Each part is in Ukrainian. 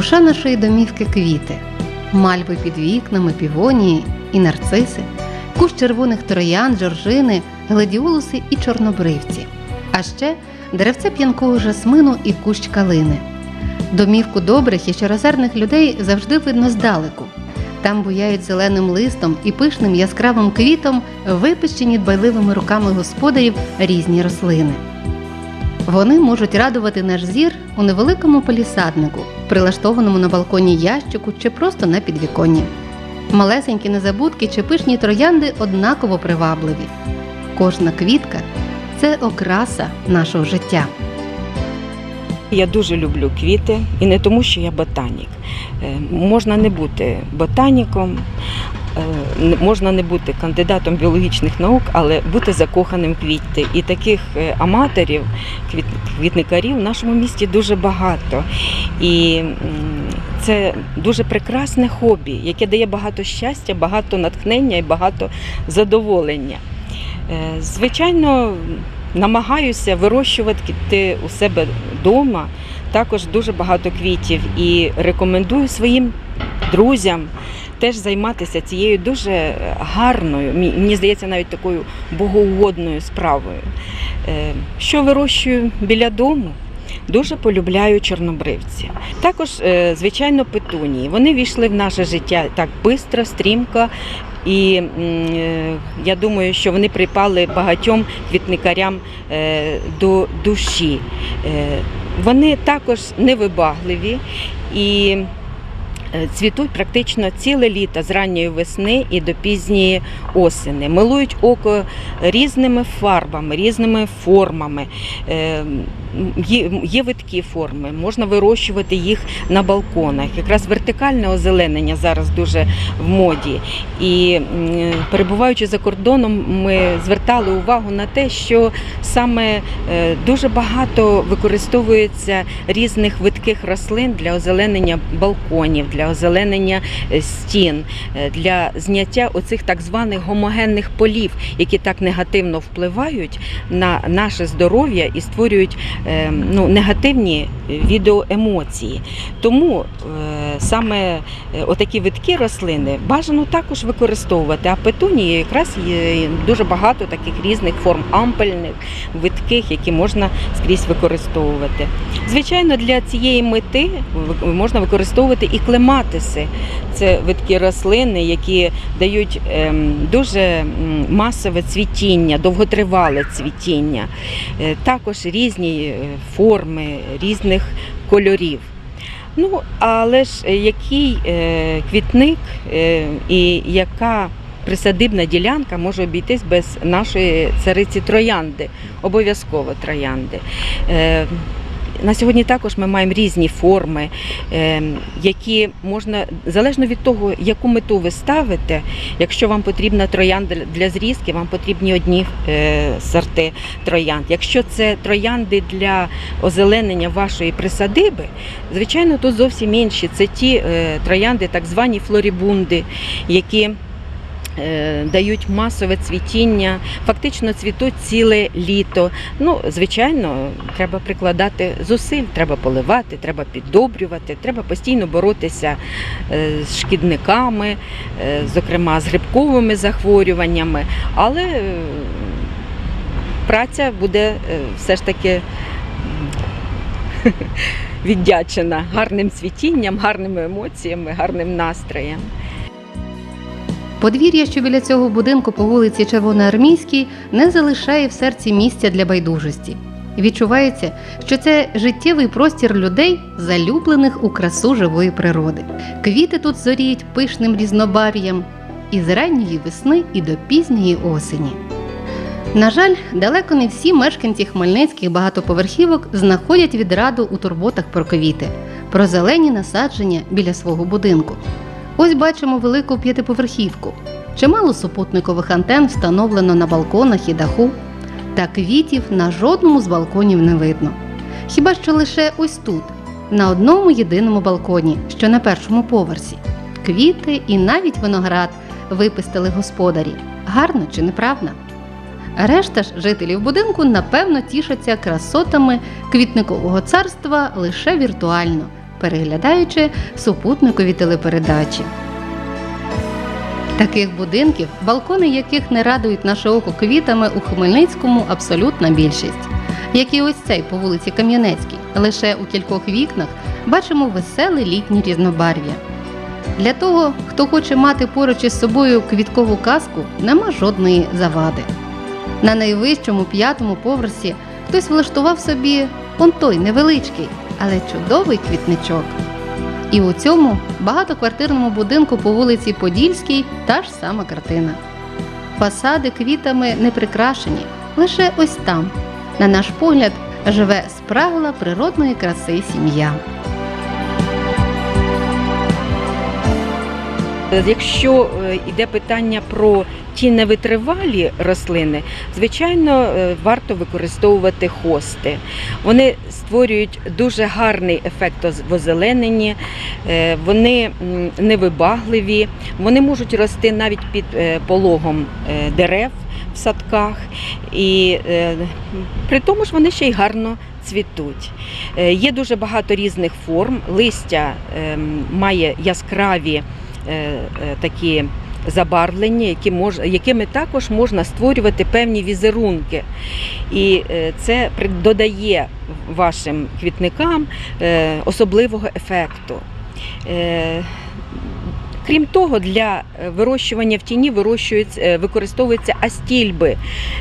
Душа нашої домівки квіти, мальви під вікнами, півонії і нарциси, кущ червоних троян, жоржини, гладіолуси і чорнобривці, а ще деревце п'янкого жасмину і кущ калини. Домівку добрих і щирозерних людей завжди видно здалеку. Там буяють зеленим листом і пишним яскравим квітом, випищені дбайливими руками господарів різні рослини. Вони можуть радувати наш зір у невеликому палісаднику, прилаштованому на балконі ящику чи просто на підвіконні. Малесенькі незабудки чи пишні троянди однаково привабливі. Кожна квітка це окраса нашого життя. Я дуже люблю квіти, і не тому, що я ботанік. Е, Можна не бути ботаніком, можна не бути кандидатом біологічних наук, але бути закоханим в квіти. І таких е, аматорів, квітникарів в нашому місті дуже багато. І це дуже прекрасне хобі, яке дає багато щастя, багато натхнення і багато задоволення. Е, Звичайно, намагаюся вирощувати у себе вдома також дуже багато квітів і рекомендую своїм друзям теж займатися цією дуже гарною, мені здається, навіть такою богоугодною справою. Е, Що вирощую біля дому? Дуже полюбляю чорнобривці. Також, е, звичайно, петунії. Вони війшли в наше життя так швидко, стрімко. І е, я думаю, що вони припали багатьом квітникарям е, до душі. Е, Вони також невибагливі і е, цвітуть практично ціле літо з ранньої весни і до пізньої осени. Милують око різними фарбами, різними формами. Е, Є, є видкі форми, можна вирощувати їх на балконах. Якраз вертикальне озеленення зараз дуже в моді. І перебуваючи за кордоном, ми звертали увагу на те, що саме е, дуже багато використовується різних видких рослин для озеленення балконів, для озеленення е, стін, е, для зняття оцих так званих гомогенних полів, які так негативно впливають на наше здоров'я і створюють е, ну, негативні відеоемоції. Тому саме отакі видкі рослини бажано також використовувати. А петунії якраз є дуже багато таких різних форм ампельних, видких, які можна скрізь використовувати. Звичайно, для цієї мети можна використовувати і клематиси. Це видкі рослини, які дають ем, дуже масове цвітіння, довготривале цвітіння, Е, також різні е, форми, різних кольорів. Ну, але ж е, який квітник і яка присадибна ділянка може обійтись без нашої цариці троянди, обов'язково троянди. На сьогодні також ми маємо різні форми, е, які можна, залежно від того, яку мету ви ставите, якщо вам потрібна троянда для зрізки, вам потрібні одні е, сорти троянд. Якщо це троянди для озеленення вашої присадиби, звичайно, тут зовсім інші. Це ті е, троянди, так звані флорібунди, які дають масове цвітіння, фактично цвітуть ціле літо. Ну, звичайно, треба прикладати зусиль, треба поливати, треба піддобрювати, треба постійно боротися е, з шкідниками, е, зокрема з грибковими захворюваннями. Але е, праця буде е, все ж таки віддячена гарним цвітінням, гарними емоціями, гарним настроєм. Подвір'я, що біля цього будинку по вулиці Червоноармійській, не залишає в серці місця для байдужості. Відчувається, що це життєвий простір людей, залюблених у красу живої природи. Квіти тут зоріють пишним різнобар'ям із ранньої весни і до пізньої осені. На жаль, далеко не всі мешканці хмельницьких багатоповерхівок знаходять відраду у турботах про квіти, про зелені насадження біля свого будинку. Ось бачимо велику п'ятиповерхівку. Чимало супутникових антен встановлено на балконах і даху, та квітів на жодному з балконів не видно. Хіба що лише ось тут, на одному єдиному балконі, що на першому поверсі. Квіти і навіть виноград випистили господарі. Гарно чи неправда? Решта ж жителів будинку напевно тішаться красотами квітникового царства лише віртуально, переглядаючи супутникові телепередачі. Таких будинків, балкони яких не радують наше око квітами у Хмельницькому абсолютна більшість. Як і ось цей по вулиці Кам'янецькій, лише у кількох вікнах бачимо веселе літнє різнобарв'я. Для того, хто хоче мати поруч із собою квіткову казку, нема жодної завади. На найвищому п'ятому поверсі хтось влаштував собі он той невеличкий, але чудовий квітничок. І у цьому багатоквартирному будинку по вулиці Подільській та ж сама картина. Фасади квітами не прикрашені, лише ось там, на наш погляд, живе спрагла природної краси сім'я. Якщо е, йде питання про ті невитривалі рослини, звичайно, е, варто використовувати хости. Вони створюють дуже гарний ефект оз- в е, вони невибагливі, вони можуть рости навіть під е, пологом дерев в садках, і при тому ж вони ще й гарно цвітуть. Є дуже багато різних форм. Листя ем, має яскраві такі забарвлення, які мож, якими також можна створювати певні візерунки. І е, це додає вашим квітникам е, особливого ефекту. Крім того, для е, вирощування в тіні е, використовуються астільби.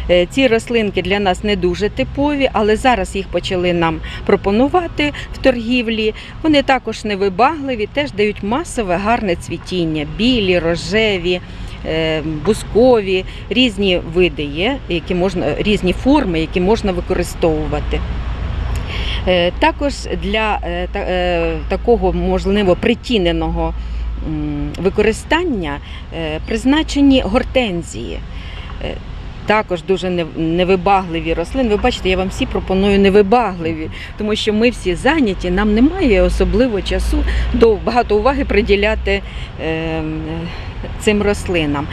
Е, Ці рослинки для нас не дуже типові, але зараз їх почали нам пропонувати в торгівлі. Вони також невибагливі, теж дають масове гарне цвітіння, білі, рожеві. Бускові, різні види є, які можна, різні форми, які можна використовувати. Також для та- такого можливо притіненого використання е, призначені гортензії. Е, Також дуже невибагливі рослини. Ви бачите, я вам всі пропоную невибагливі, тому що ми всі зайняті, нам немає особливо часу до багато уваги приділяти е, цим рослинам.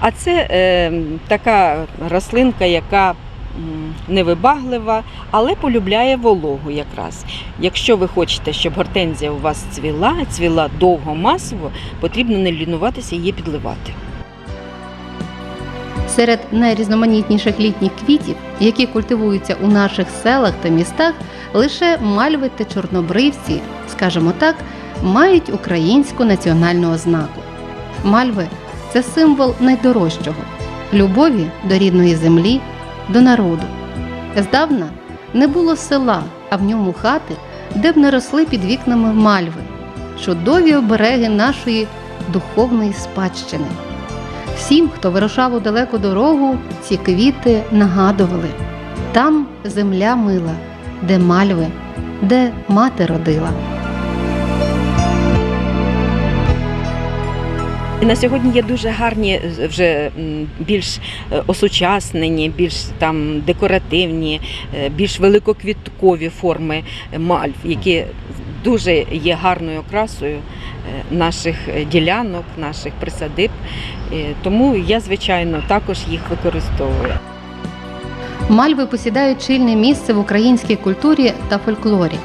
А це е, така рослинка, яка невибаглива, але полюбляє вологу якраз. Якщо ви хочете, щоб гортензія у вас цвіла, цвіла довго масово, потрібно не лінуватися її підливати. Серед найрізноманітніших літніх квітів, які культивуються у наших селах та містах, лише мальви та чорнобривці, скажімо так, мають українську національну ознаку. Мальви це символ найдорожчого любові до рідної землі, до народу. Здавна не було села, а в ньому хати, де б не росли під вікнами мальви, чудові обереги нашої духовної спадщини. Всім, хто вирушав у далеку дорогу, ці квіти нагадували там земля мила, де мальви, де мати родила. На сьогодні є дуже гарні, е, вже більш е, осучаснені, більш там декоративні, е, більш великоквіткові форми мальв, які дуже є гарною окрасою наших ділянок, наших присадиб. Тому я, звичайно, також їх використовую. Мальви посідають чільне місце в українській культурі та фольклорі.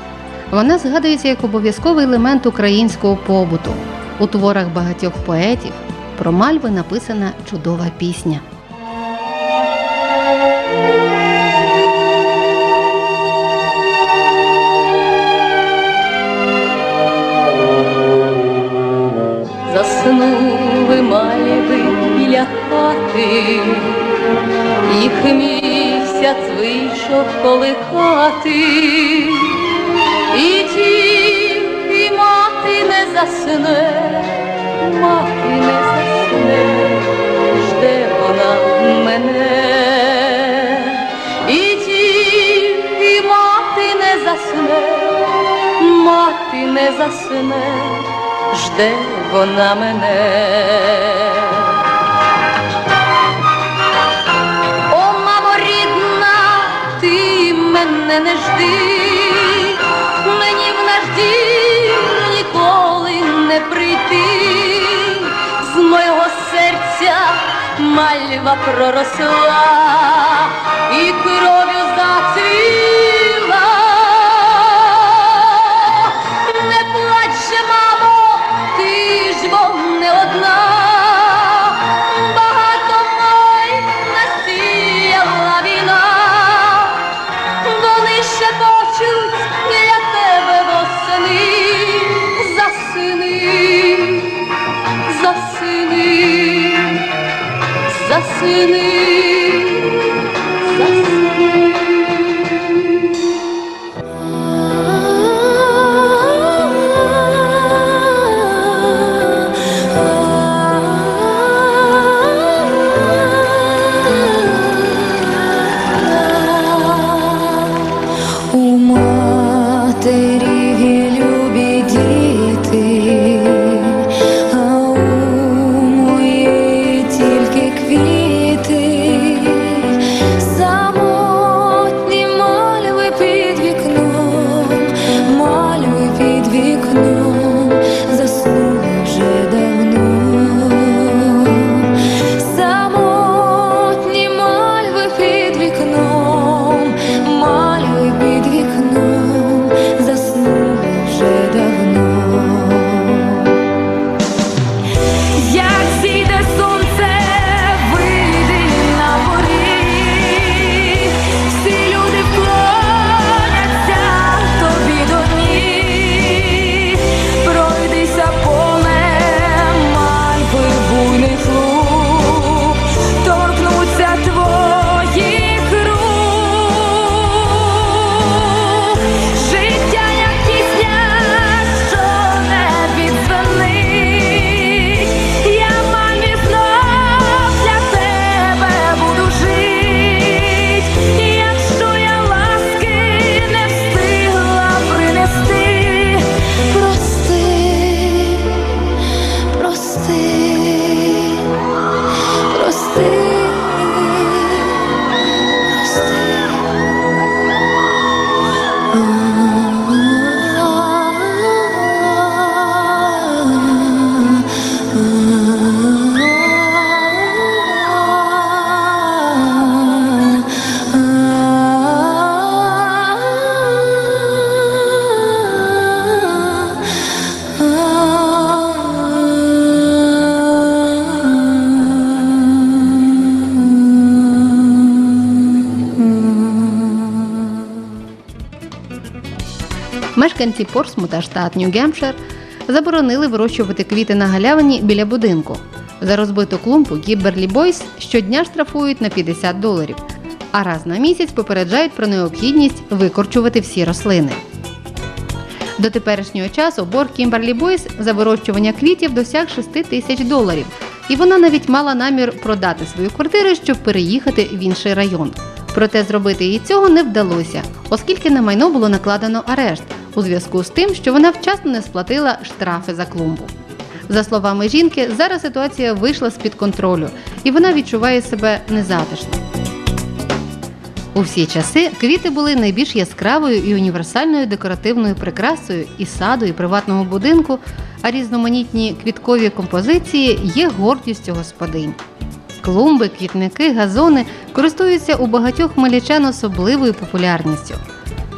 Вона згадується як обов'язковий елемент українського побуту. У творах багатьох поетів про мальви написана чудова пісня. Заснули мальви біля хати, їх місяць вийшов колихати, мати не засне жде вона мене. О, мамо рідна, ти мене не жди, мені в наш дім ніколи не прийти, з моєго серця мальва проросла і кров'ю зацвіла. Мешканці Портсмута, штат Нью-Гемпшир, заборонили вирощувати квіти на галявині біля будинку. За розбиту клумбу Гібберлі Бойс щодня штрафують на 50 доларів, а раз на місяць попереджають про необхідність викорчувати всі рослини. До теперішнього часу борг Кімберлі Бойс за вирощування квітів досяг 6 тисяч доларів, і вона навіть мала намір продати свою квартиру, щоб переїхати в інший район. Проте зробити їй цього не вдалося, оскільки на майно було накладено арешт у зв'язку з тим, що вона вчасно не сплатила штрафи за клумбу. За словами жінки, зараз ситуація вийшла з-під контролю, і вона відчуває себе незатишно. У всі часи квіти були найбільш яскравою і універсальною декоративною прикрасою і саду, і приватного будинку, а різноманітні квіткові композиції є гордістю господинь. Клумби, квітники, газони користуються у багатьох хмельничан особливою популярністю.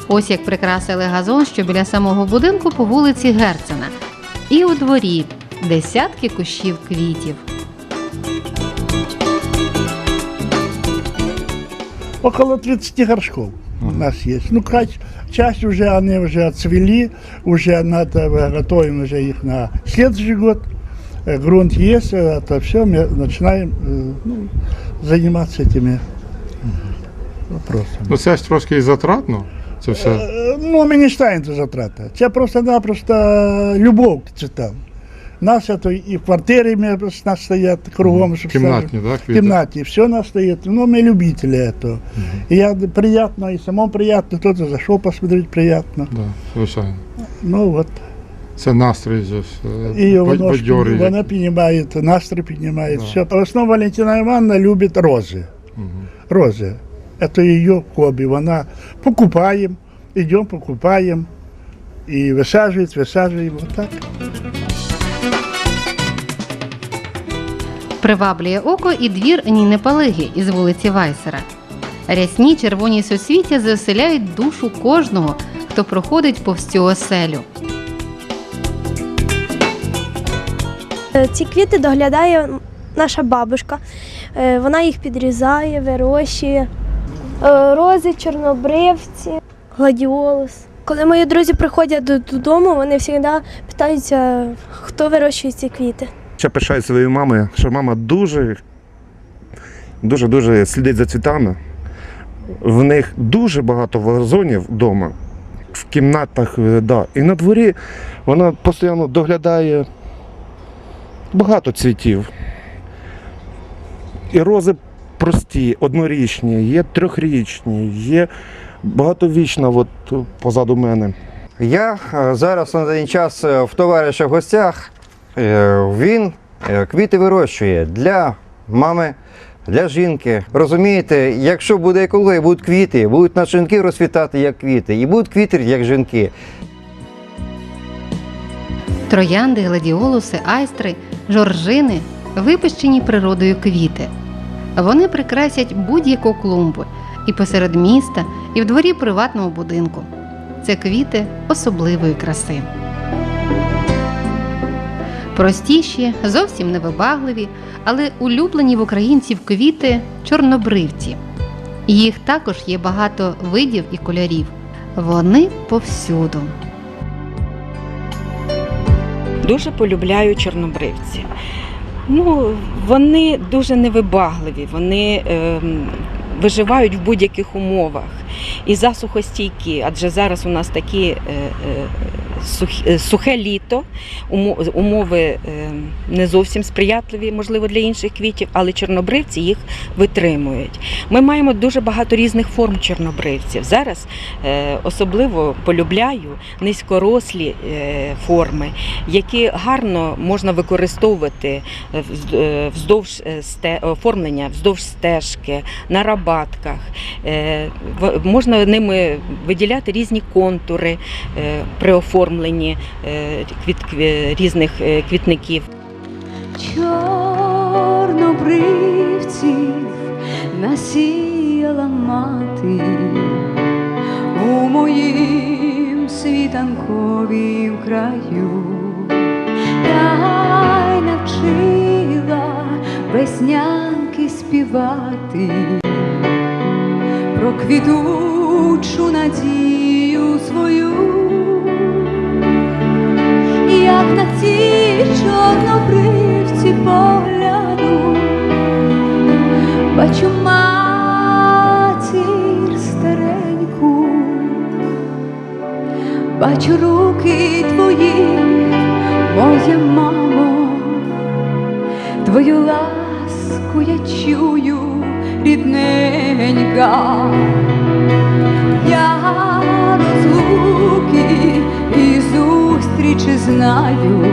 Ось як прикрасили газон, що біля самого будинку по вулиці Герцена. І у дворі десятки кущів квітів. Около 30 горшков у нас есть. Ну, часть, часть уже они уже отцвели, уже надо, э, готовим уже их на следующий год. Э, Грунт есть, э, это все, мы начинаем э, ну, заниматься этими вопросами. Ну це ж трошки і затратно. Це все. Э, Ну, мы не считаем это затрата. Это просто-напросто любовь к цветам. У нас это и в квартире мы, у нас стоят кругом. чтоб Кімнатні, так? В темноте, все у нас стоит. Ну, мы любители этого. И я приятно, и самому приятно, кто-то зашел посмотреть, приятно. Да, звичайно. Ну вот. Це настрій же ж, е, И бадь- воно, бадьорий. она поднимает, настрой поднимает. Да. Все. В основном Валентина Ивановна любит розы. Мгм. Розы. Это ее хобби. Она покупаем, идем покупаем. И высаживает, высаживаем. Вот так. Приваблює око і двір Ніни Палиги із вулиці Вайсера. Рясні червоні соцвіття заселяють душу кожного, хто проходить повз цю оселю. Е, Ці квіти доглядає наша бабушка. Е, Вона їх підрізає, вирощує. Е, Рози, чорнобривці, гладіолус. Коли мої друзі приходять додому, вони завжди питаються, хто вирощує ці квіти. Я пишаю своєю мамою, що мама дуже дуже-дуже слідить за цвітами. В них дуже багато вазонів вдома, в кімнатах, е, да. І на дворі вона постійно доглядає багато цвітів. І рози прості, однорічні, є трьохрічні, є багатовічна, от позаду мене. Я е, зараз на даний час е, в товариша в гостях. Е, Він квіти вирощує для мами, для жінки. Розумієте, якщо буде екологія, будуть квіти, будуть наші жінки розцвітати як квіти, і будуть квіти як жінки. Троянди, гладіолуси, айстри, жоржини випущені природою квіти. Вони прикрасять будь-яку клумбу і посеред міста, і в дворі приватного будинку. Це квіти особливої краси. Простіші, зовсім невибагливі, але улюблені в українців квіти чорнобривці. Їх також є багато видів і кольорів. Вони повсюду. Дуже полюбляю чорнобривці. Ну, вони дуже невибагливі, вони е, виживають в будь-яких умовах. І засухостійкі, адже зараз у нас такі е, е, сухе літо, умови е, не зовсім сприятливі, можливо, для інших квітів, але чорнобривці їх витримують. Ми маємо дуже багато різних форм чорнобривців. Зараз е, особливо полюбляю низькорослі е, форми, які гарно можна використовувати е, вз- е, вздовж е, оформлення, вздовж стежки, на рабатках. Е, Можна ними виділяти різні контури е, при оформленні е, квіт, кві- різних е, квітників. чорнобривців насіяла мати у моїм світанковім краю, та навчила веснянки співати про квітучу надію свою як на ці чорнобривці погляну, бачу матір стареньку, бачу руки твої, моя мамо, твою ласку я чую, рідненька. Я розлуки і зустрічі знаю,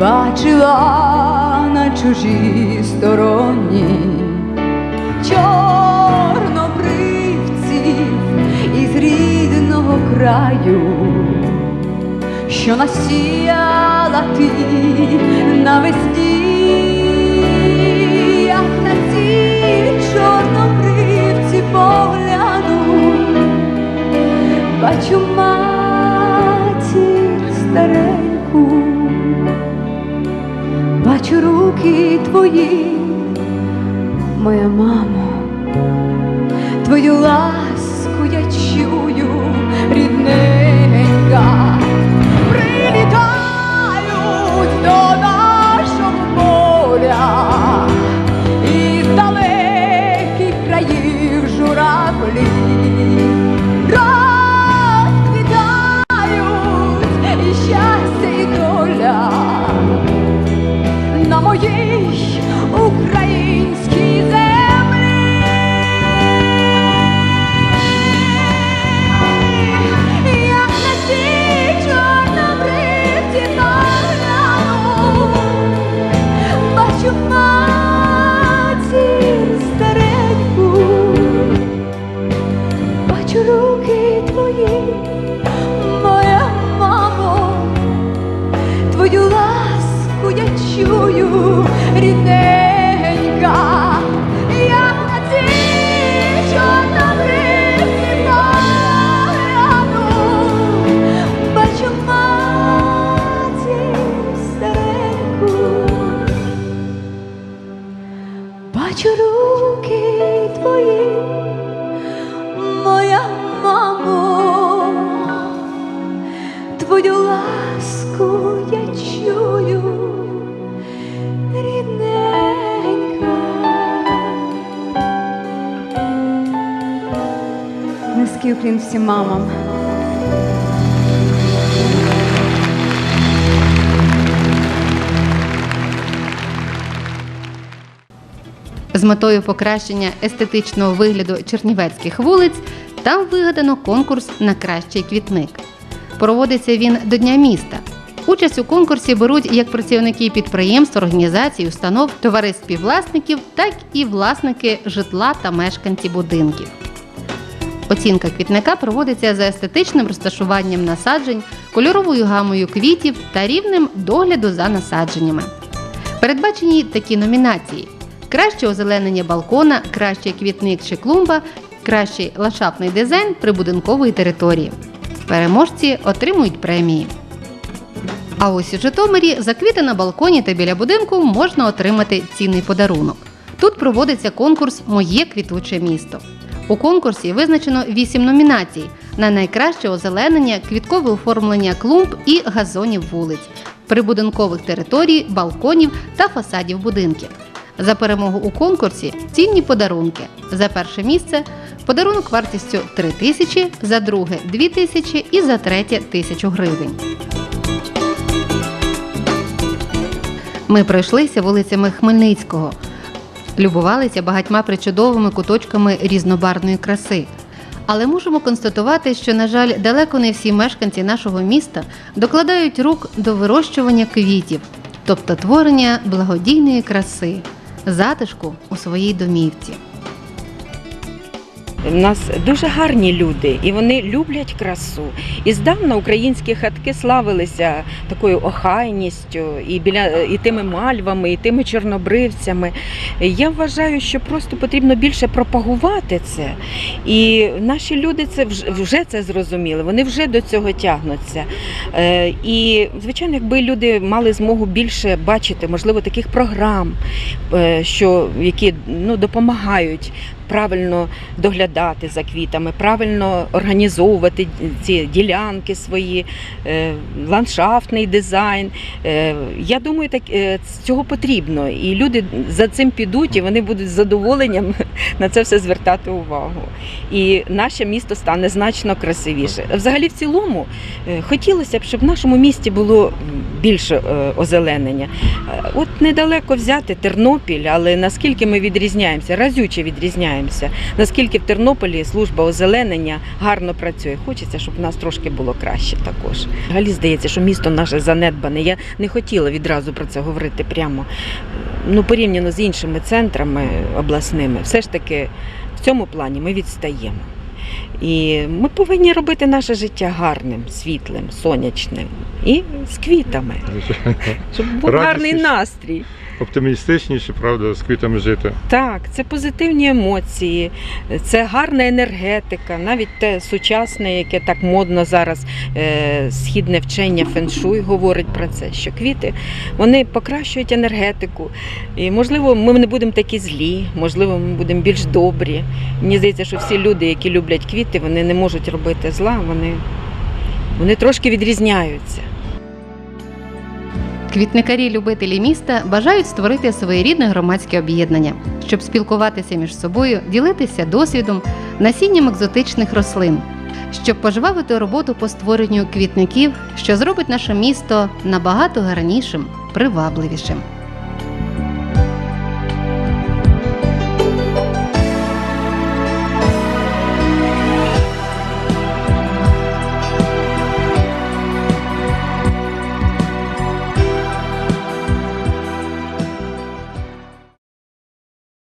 бачила на чужій стороні чорнобривців із рідного краю, що насіяла ти навесні, як стареньку, бачу руки твої, моя мамо, твою ласку я чую, рідненька, прилітають до мамам. З метою покращення естетичного вигляду чернівецьких вулиць там вигадано конкурс на кращий квітник. Проводиться він до Дня міста. Участь у конкурсі беруть як працівники підприємств, організацій, установ, товариств співвласників, так і власники житла та мешканці будинків. Оцінка квітника проводиться за естетичним розташуванням насаджень, кольоровою гамою квітів та рівнем догляду за насадженнями. Передбачені такі номінації: краще озеленення балкона, кращий квітник чи клумба, кращий ландшафтний дизайн прибудинкової території. Переможці отримують премії. А ось у Житомирі за квіти на балконі та біля будинку можна отримати цінний подарунок. Тут проводиться конкурс Моє квітуче місто. У конкурсі визначено 8 номінацій на найкраще озеленення, квіткове оформлення клумб і газонів вулиць, прибудинкових територій, балконів та фасадів будинків. За перемогу у конкурсі цінні подарунки. За перше місце подарунок вартістю 3 тисячі, за друге 2 тисячі і за третє тисячу гривень. Ми пройшлися вулицями Хмельницького, любувалися багатьма причудовими куточками різнобарної краси. Але можемо констатувати, що, на жаль, далеко не всі мешканці нашого міста докладають рук до вирощування квітів, тобто творення благодійної краси, затишку у своїй домівці. У нас дуже гарні люди, і вони люблять красу. І здавна українські хатки славилися такою охайністю, і біля і тими мальвами, і тими чорнобривцями. Я вважаю, що просто потрібно більше пропагувати це. І наші люди це вже, це зрозуміли. Вони вже до цього тягнуться. Е, І звичайно, якби люди мали змогу більше бачити, можливо, таких програм, е, що які ну допомагають правильно доглядати за квітами, правильно організовувати ці ділянки свої, е, ландшафтний дизайн. Е, Я думаю, так е, цього потрібно. І люди за цим підуть, і вони будуть з задоволенням на це все звертати увагу. І наше місто стане значно красивіше. Взагалі, в цілому, хотілося б, щоб в нашому місті було більше озеленення. От недалеко взяти Тернопіль, але наскільки ми відрізняємося, разюче відрізняємося. Наскільки в Тернополі служба озеленення гарно працює. Хочеться, щоб в нас трошки було краще також. Взагалі здається, що місто наше занедбане. Я не хотіла відразу про це говорити прямо. Ну, порівняно з іншими центрами обласними, все ж таки в цьому плані ми відстаємо. І ми повинні робити наше життя гарним, світлим, сонячним і з квітами, щоб був гарний настрій. Оптимістичніше, правда, з квітами жити. Так, це позитивні емоції, це гарна енергетика, навіть те сучасне, яке так модно зараз, е, східне вчення феншуй говорить про це, що квіти вони покращують енергетику. І можливо, ми не будемо такі злі, можливо, ми будемо більш добрі. Мені здається, що всі люди, які люблять квіти, вони не можуть робити зла, вони, вони трошки відрізняються. Квітникарі-любителі міста бажають створити своєрідне громадське об'єднання, щоб спілкуватися між собою, ділитися досвідом, насінням екзотичних рослин, щоб пожвавити роботу по створенню квітників, що зробить наше місто набагато гарнішим, привабливішим.